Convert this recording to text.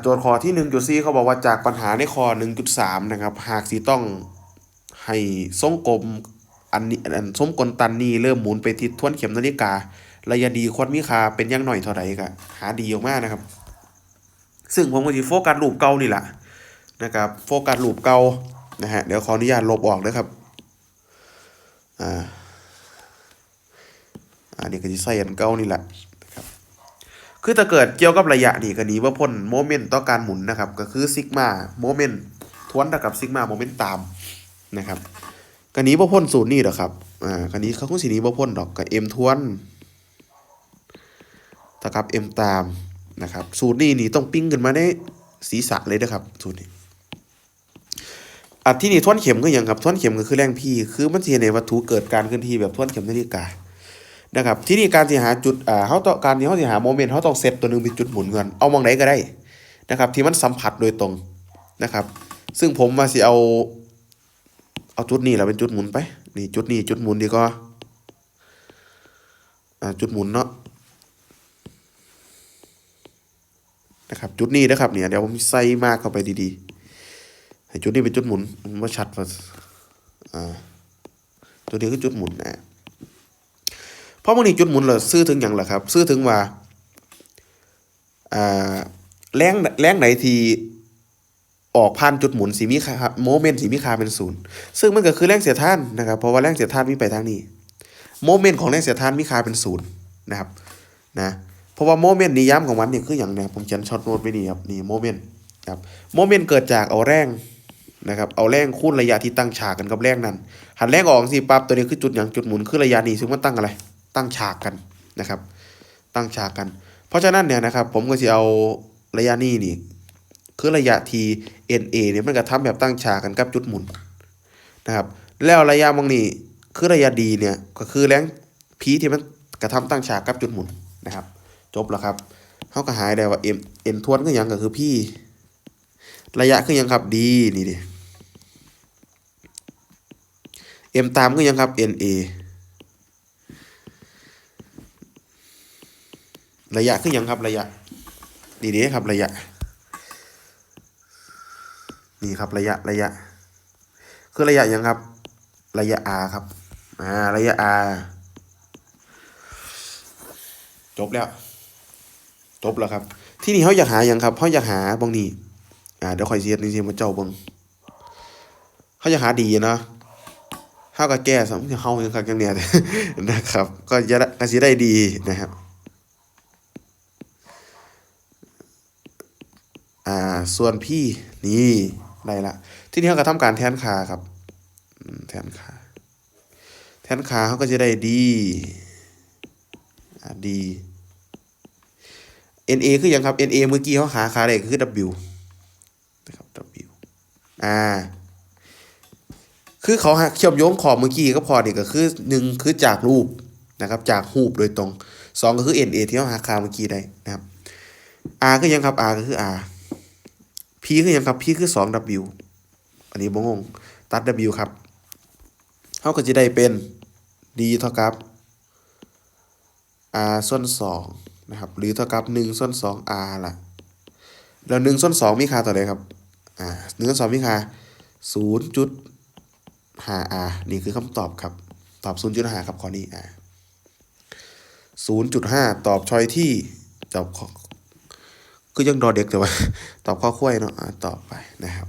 โจทย์ข้อที่หนึ่งจุดสี่เขาบอกว่าจากปัญหาในข้อหนึ่งจุดสามนะครับ หากสีต้องให้ทรงกลมอันนี้อันทรงกลตันนี้เริ่มหมุนไปทิศทวนเข็มนาฬิกา ระยะดีควรมีค่าเป็นยังหน่อยเท่าไหร่ก็หาดีออกมานะครับ ซึ่งผมก็จะโฟกัสรูปเก่านี่แหละนะครับ โฟกัสรูปเก่านะฮะ เดี๋ยวขออนุญาตลบออกนะครับ อ่า อันนี้ก็จะใส่อันเก่านี่แหละ คือถ้าเกิดเกี่ยวกับระยะนี่ก็หนีว่าพ้นโมเมนต์ต่อการหมุนนะครับ ก็คือซิกมาโมเมนต์ทวนกับซิกมาโมเมนต์ตามนะครับก็หนีว่าพ้นสูตรนี่หรอกครับ อ่าก็หนี้เขาคงสิหนีว่าพ้นดอกกับ m ทวนเท่ากับ m ตามนะครับ สูตรนี้นี่ต้องปิ้งขึ้นมาในศีรษะเลยนะครับสูตรนี้อันที่นี่ทวนเข็มก็ยังครับทวนเข็มก็คือแรงพี่คือมันเห็นในวัตถุเกิดการเคลื่อนที่แบบทวนเข็มนาฬิกา นะครับที่นี่การที่หาจุดอ่าเขาต้องการที่เขาจะหาโมเมนต์เขาต้องเซตตัวหนึ่งเป็นจุดหมุนก่อนเอามองไหนก็ได้นะครับ ที่มันสัมผัสโดยตรงนะครับ ซึ่งผมมาสิเอาเอาจุดนี้แหละเป็นจุดหมุนไปนี่จุดนี้จุดหมุนดีก็อ่าจุดหมุนเนาะนะครับจุดนี้นะครับเนี่ยเดี๋ยวผมใส่มากเข้าไปดีๆให้จุดนี้เป็นจุดหมุนมันว่าชัดว่าอ่าตัวนี้คือจุดหมุนนะ เพราะมันนี่จุดหมุนเราซื้อถึงอย่างล่ะครับ ซื้อถึงว่าอ่าแรงแรงไหนที่ออกผ่านจุดหมุนสีมีค่าโมเมนต์สีมีค่าเป็นศูนย์ซึ่งมันก็คือแรงเสียดทานนะครับ เพราะว่าแรงเสียดทานมีไปทางนี้โมเมนต์ของแรงเสียดทานมีค่าเป็นศูนย์นะครับนะเพราะว่าโมเมนต์นิยามของมันเนี่ยคืออย่างเนี้ยผมเขียนช็อตโน้ตไว้นี่ครับนี่โมเมนต์ครับโมเมนต์เกิดจากเอาแรงนะครับเอาแรงคูณระยะที่ตั้งฉากกันกับแรงนั้นหันแรงออกสิปั๊บตัวนี้คือจุดอย่างจุดหมุนคือระยะนี้ซึ่งมันตั้งอะไร ตั้งฉากกันนะครับ ตั้งฉากกัน เพราะฉะนั้นเนี่ยนะครับ ผมก็จะเอาระยะนี้นี่ คือระยะที NA เนี่ยมันก็ทำแบบตั้งฉากกันกับจุดหมุนนะครับ แล้วระยะมองนี้คือระยะดีเนี่ยก็คือแรงพีที่มันกระทำตั้งฉากกับจุดหมุนนะครับ จบแล้วครับเขาก็หายได้ว่า M N ทวนก็ยังก็คือพี่ ระยะคือยังครับดีนี่ดิ M ตามก็ยังครับ NA ระยะคือยังครับระยะ ดีดีครับระยะ นี่ครับระยะระยะ คือระยะยังครับ ระยะ r ครับอ่าระยะ r จบแล้ว จบแล้วครับ ที่นี่เขาอยากหายังครับเขาอยากหาบางนี่อ่าเดี๋ยวคอยเสียดนี่สิมาเจ้าบังเขาอยากหาดีเนาะเขาก็แก้สมเขาอย่างครับอย่างเนี้ยนะครับ ก็จะได้ก็สิได้ดีนะครับ อ่าส่วนพี่นี่ได้ละ ที่นี่เขาก็ทำการแทนคาครับแทนคาแทนคาเขาก็จะได้ดีดี NA คือยังครับ NA เมื่อกี้เขาหาคาได้ก็คือ W นะครับ W อ่าคือเขาเชื่อมโยงขอบเมื่อกี้ก็พอนี่ก็คือหนึ่งคือจากรูปนะครับ จากรูปโดยตรงสองก็คือ NA ที่เขาหาคาเมื่อกี้ได้นะครับ R คือยังครับ R ก็คือ R P คือหยังครับ P คือ 2W อันนี้บ่งง ตัด W ครับเขาก็จะได้เป็น D เท่ากับ R ส่วน2นะครับ หรือเท่ากับ1ส่วน2 R ล่ะ แล้ว1ส่วน2มีค่าเท่าไหร่ครับ อ่า1ส่วน2มีค่า0.5 R นี่คือคำตอบครับ ตอบ 0.5 ครับข้อนี้อ่า0.5 ตอบชอยที่ตอบข้อ คือยังรอเด็กแต่ว่า ตอบข้อคุ้ยเนาะตอบไปนะครับ